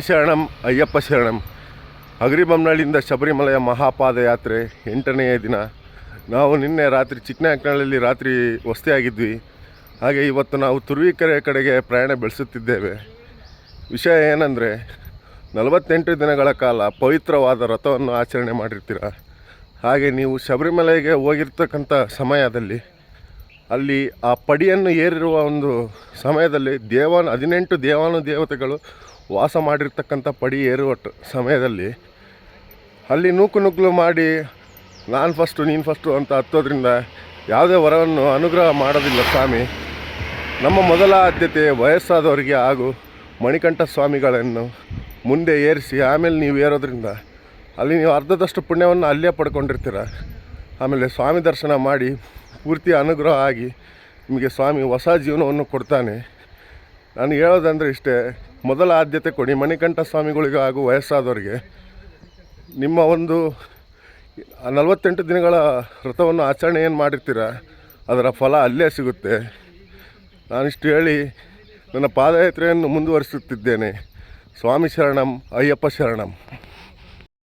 ಶರಣಂ ಅಯ್ಯಪ್ಪ ಶರಣಂ. ಹಗರಿಬೊಮ್ಮನಹಳ್ಳಿಯಿಂದ ಶಬರಿಮಲೆಯ ಮಹಾಪಾದಯಾತ್ರೆ ಎಂಟನೆಯ ದಿನ. ನಾವು ನಿನ್ನೆ ರಾತ್ರಿ ಚಿಕ್ಕನಾಯಕನಹಳ್ಳಿಯಲ್ಲಿ ರಾತ್ರಿ ವಸತಿ ಆಗಿದ್ವಿ ಹಾಗೆ ಇವತ್ತು ನಾವು ತುರುವಿಕೆರೆ ಕಡೆಗೆ ಪ್ರಯಾಣ ಬೆಳೆಸುತ್ತಿದ್ದೇವೆ. ವಿಷಯ ಏನಂದರೆ, ನಲವತ್ತೆಂಟು ದಿನಗಳ ಕಾಲ ಪವಿತ್ರವಾದ ರಥವನ್ನು ಆಚರಣೆ ಮಾಡಿರ್ತೀರ? ಹಾಗೆ ನೀವು ಶಬರಿಮಲೆಗೆ ಹೋಗಿರ್ತಕ್ಕಂಥ ಸಮಯದಲ್ಲಿ, ಅಲ್ಲಿ ಆ ಪಡಿಯನ್ನು ಏರಿರುವ ಒಂದು ಸಮಯದಲ್ಲಿ ದೇವಾನು, ಹದಿನೆಂಟು ದೇವಾನು ದೇವತೆಗಳು ವಾಸ ಮಾಡಿರ್ತಕ್ಕಂಥ ಪಡಿ ಏರುವ ಸಮಯದಲ್ಲಿ ಅಲ್ಲಿ ನೂಕು ನುಗ್ಗಲು ಮಾಡಿ, ನಾನು ಫಸ್ಟು ನೀನು ಫಸ್ಟು ಅಂತ ಹತ್ತೋದ್ರಿಂದ ಯಾವುದೇ ವರವನ್ನು ಅನುಗ್ರಹ ಮಾಡೋದಿಲ್ಲ ಸ್ವಾಮಿ. ನಮ್ಮ ಮೊದಲ ಆದ್ಯತೆ ವಯಸ್ಸಾದವರಿಗೆ ಹಾಗೂ ಮಣಿಕಂಠ ಸ್ವಾಮಿಗಳನ್ನು ಮುಂದೆ ಏರಿಸಿ, ಆಮೇಲೆ ನೀವು ಏರೋದ್ರಿಂದ ಅಲ್ಲಿ ನೀವು ಅರ್ಧದಷ್ಟು ಪುಣ್ಯವನ್ನು ಅಲ್ಲೇ ಪಡ್ಕೊಂಡಿರ್ತೀರ. ಆಮೇಲೆ ಸ್ವಾಮಿ ದರ್ಶನ ಮಾಡಿ ಪೂರ್ತಿ ಅನುಗ್ರಹ ಆಗಿ ನಿಮಗೆ ಸ್ವಾಮಿ ಹೊಸ ಜೀವನವನ್ನು ಕೊಡ್ತಾನೆ. ನಾನು ಹೇಳೋದಂದರೆ ಇಷ್ಟೇ ಮೊದಲ ಆದ್ಯತೆ ಕೊಡಿ. ಮಣಿಕಂಠ ಸ್ವಾಮಿಗಳಿಗೆ ಹಾಗೂ ವಯಸ್ಸಾದವರಿಗೆ ನಿಮ್ಮ ಒಂದು ನಲವತ್ತೆಂಟು ದಿನಗಳ ವ್ರತವನ್ನು ಆಚರಣೆ ಏನು ಮಾಡಿರ್ತೀರ? ಅದರ ಫಲ ಅಲ್ಲೇ ಸಿಗುತ್ತೆ. ನಾನಿಷ್ಟು ಹೇಳಿ ನನ್ನ ಪಾದಯಾತ್ರೆಯನ್ನು ಮುಂದುವರಿಸುತ್ತಿದ್ದೇನೆ. ಸ್ವಾಮಿ ಶರಣಂ, ಅಯ್ಯಪ್ಪ ಶರಣಂ.